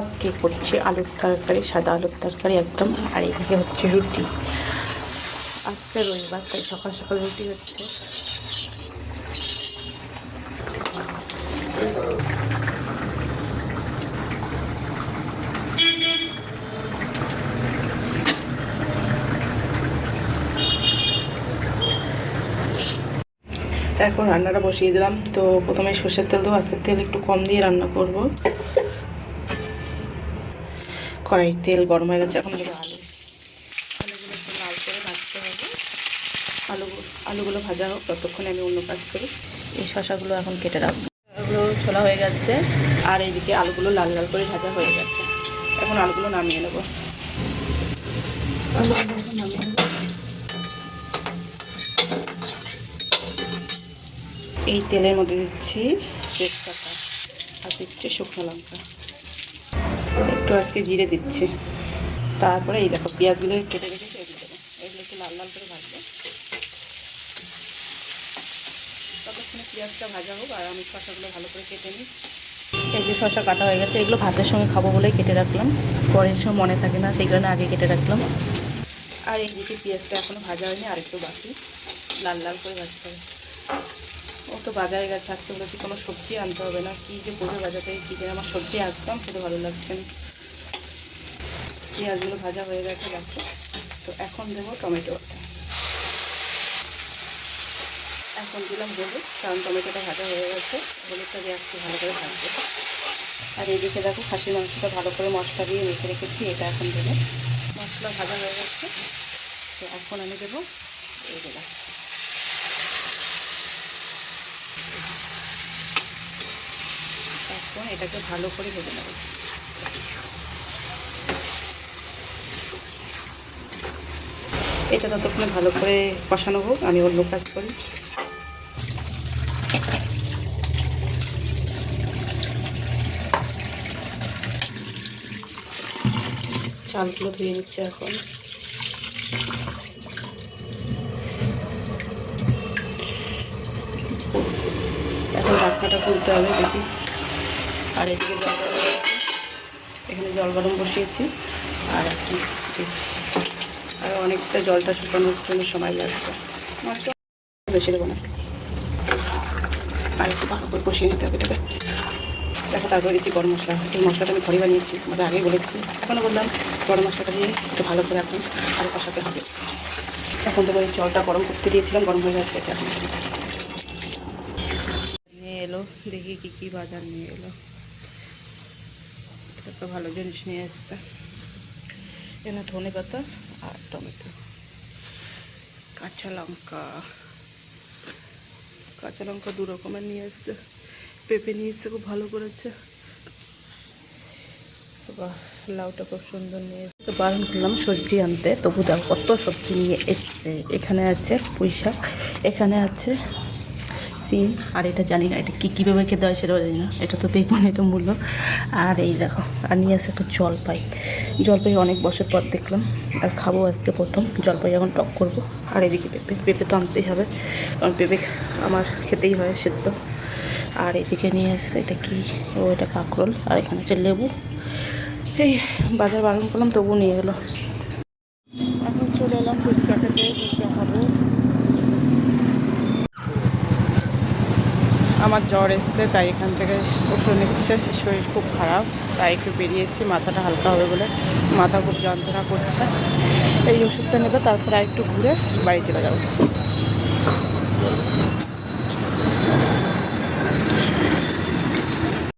আজকে করছি? আলুর তরকারি, সাদা আলুর তরকারি একদম। আর এদিকে হচ্ছে রুটি। আজকে রবিবার, তাই সকাল সকাল রুটি হচ্ছে। এখন রান্নাটা বসিয়ে দিলাম। তো প্রথমে সর্ষের তেল দেবো। আজকের তেল একটু কম দিয়ে রান্না করব। কড়াই তেল গরম হয়ে গেছে, এখন দেবো আলু। আলুগুলো একটু লাল করে ভাজতে হবে। আলু, আলুগুলো ভাজা হোক, ততক্ষণে আমি অন্য কাজ করি। এই শশাগুলো এখন কেটে রাখব। এগুলো ছোলা হয়ে গেছে, আর এইদিকে আলুগুলো লাল লাল করে ভাজা হয়ে গেছে। এখন আলুগুলো নামিয়ে নেব। আলুগুলো নামিয়ে নেব। এই তেলের মধ্যে দিচ্ছি তেজপাতা, আর দিচ্ছি শুকনো লঙ্কা। একটু আজকে জিরে দিচ্ছি। তারপরে এই দেখো, পেঁয়াজগুলো কেটে রেখেছি এগুলো দেবো এগুলো একটু লাল লাল করে ভাজবো। ততক্ষণে পেঁয়াজটা ভাজা হোক আর আমি শসাগুলো ভালো করে কেটে নিই। এই যে শসা কাটা হয়ে গেছে, এগুলো ভাতের সঙ্গে খাব বলেই কেটে রাখলাম। পরের সময় মনে থাকে না, সেই কারণে আগে কেটে রাখলাম। আর এই দিকে পেঁয়াজটা এখনও ভাজা হয়নি আর একটু বাকি। লাল লাল করে ভাজতে হবে। ও তো বাজারে গেছে, আজকে বলেছি কোনো সবজি আনতে হবে না? কী যে করবে বাজার থেকে কী করে আমার সবজি একদম খেতে ভালো লাগছে না। পেঁয়াজগুলো ভাজা হয়ে গেছে গেছে তো এখন দেবো টমেটো এখন দিলাম হলুদ, কারণ টমেটোটা ভাজা হয়ে গেছে। হলুদটা দিয়ে একটু ভালো করে ভাজবে। আর এদিকে দেখো খাসির মাংসটা ভালো করে মশলা দিয়ে মেখে রেখেছি, এটা এখন দেবো। মশলা ভাজা হয়ে গেছে। তো এখন আমি দেবো, এই দিলাম এখন এটাকে ভালো করে ভেজে নেব। এটা ততক্ষণে ভালো করে কষানো হোক, আমি অন্য কাজ করি। চালগুলো ধুয়ে নিচ্ছে এখন। এখন ঢাকনাটা খুলতে হবে, দেখি। আর এদিকে জল গরম এখানে জল গরম বসিয়েছি। আর একটু আর অনেকটা জলটা শুকানোর জন্য সময় লাগছে। বেশি দেবো না। আর একটু ভালো করে কষিয়ে নিতে হবে এটাকে। দেখো, তারপরে দিচ্ছি গরম মশলা। এই মশলাটা আমি ঘরে বানিয়েছি আমাদের আগেই বলেছি। এখনও বললাম, গরম মশলাটা দিয়ে একটু ভালো করে এখন আর কষাতে হবে। এখন তো ওই জলটা গরম করতে দিয়েছিলাম, গরম হয়ে গেছে এটা এখন। নিয়ে এলো, দেখি কী কী বাজার নিয়ে এলো। ভালো জিনিস নিয়ে এসছে। এখানে ধনে পাতা আর টমেটো। কাঁচা লঙ্কা। কাঁচা লঙ্কা দু রকমের নিয়ে এসছে। পেঁপে নিয়ে এসছে, খুব ভালো করেছে। লাউটা খুব সুন্দর নিয়ে। তো বারণ করলাম সবজি আনতে। তবু দেখো কত সবজি নিয়ে এসছে। এখানে আছে পুঁই শাক এখানে আছে সিম, আর এটা জানি না, এটা কী, কীভাবে খেতে হয় সেটাও জানি না। এটা তো বেগুন এটা মূল্য। আর এই দেখো, আর নিয়ে আসে একটা জলপাই। জলপাই অনেক বছর পর দেখলাম, আর খাব আজকে প্রথম। জলপাই এখন টক করব, আর এদিকে পেঁপে পেঁপে তো আনতেই হবে, কারণ পেঁপে আমার খেতেই হয় সেদ্ধ। আর এদিকে নিয়ে আসছে, এটা কি, ও এটা কাঁকরোল, আর এখানে আছে লেবু। এই বাজার বারণ করলাম তবু নিয়ে গেলো এখন চলে এলাম ফুচকা খেতে ফুচকা আমার জ্বর এসছে, তাই এখান থেকে ওষুধ নিচ্ছে। শরীর খুব খারাপ, তাই একটু বেরিয়েছি, মাথাটা হালকা হবে বলে মাথা খুব যন্ত্রণা করছে। এই ওষুধটা নেবে, তারপর আর একটু ঘুরে বাড়ি চলে যাব।